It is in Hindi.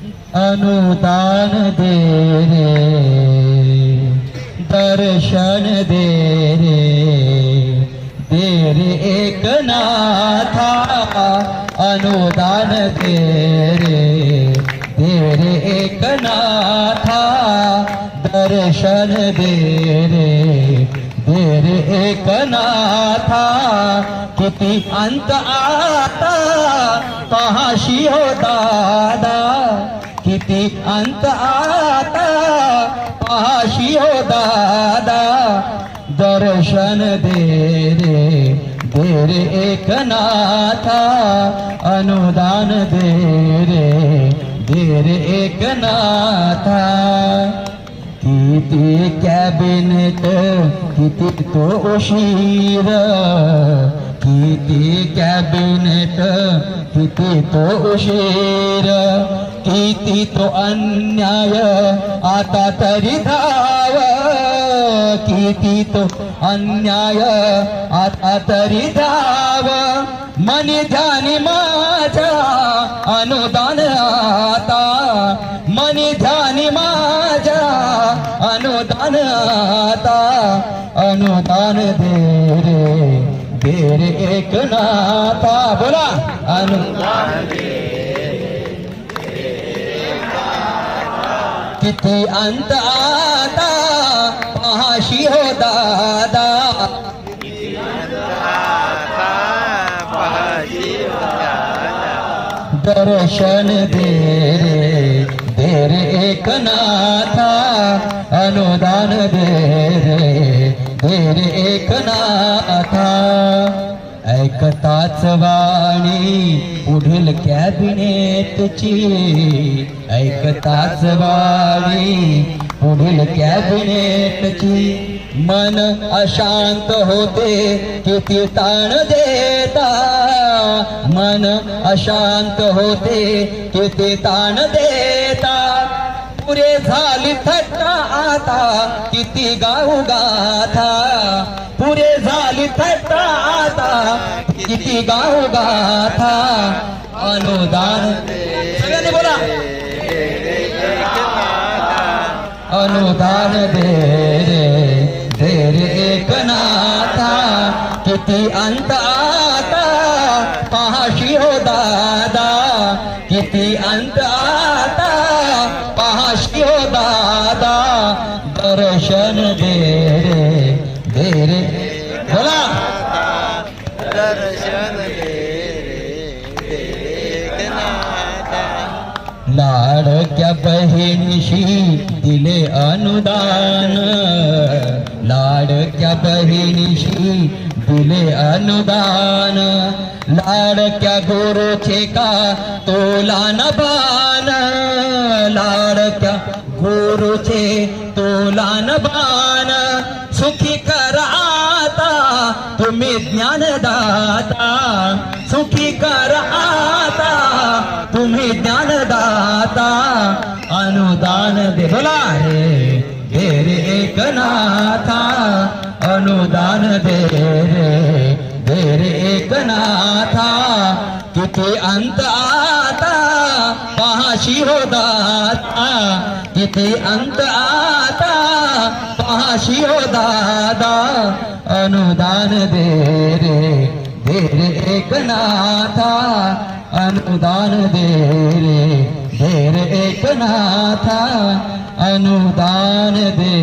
अनुदान दे रे, दर्शन दे रे। दे रे एकनाथा अनुदान दे रे। दे रे एकनाथा दर्शन दे रे। दे रे एकनाथा किती अंत आता पहाशी हो दादा किती अंत आता पहाशी हो दादा, दर्शन दे रे दे रे एकनाथा, अनुदान दे रे दे रे एकनाथा। किती कॅबिनेट किती तो उशीर किती कॅबिनेट किती तो उशीर किती तो अन्याय, आता तरी धाव किती तो अन्याय, आता तरी धाव। मनी ध्यानी माझ्या अनुदान आता। मनी ध्यानी माझ्या अनुदान आता। अनुदान दे रे। दे एक एकनाथा बोला अनुदान किती अंत आता पहाशी हो दादा। दर्शन दे रे दे रे एकनाथा अनुदान दे रे दे रे एकनाथा ऐकताच वाणी पुढील कॅबिनेटची ऐकताच वाणी पुढील कॅबिनेटची मन अशांत होते किती ताण देता. मन अशांत होते किती ताण देता. पुरे झाली थट्टा आता, किती गाऊ गाथा. पुरे झाली थट्टा आता, किती गाऊ गाथा. अनुदान. सगळ्यांनी बोला. अनुदान दे रे दे रे एकनाथा. किती अंत आता दर्शन दे रे दे रे बोला दर्शन दे लाडक्या बहिणीशी दिले अनुदान। लाडक्या बहिणीशी दिले अनुदान। लाडक्या गुरुचे का तोला न बाण लाडक्या गुरुचे तोला न बाण सुखी करा आता तुम्ही ज्ञानदाता सुखी कर आता तुम्ही ज्ञानदाता अनुदान दे, बोला रे दे एक नाथा। अनुदान दे रे दे रे एकनाथा किती अंत आता पहाशी हो दाता। किती अंत आता पाशियो दादा, अनुदान दे रे दे रे एक नाथा अनुदान दे रे दे रे एक नाथा अनुदान दे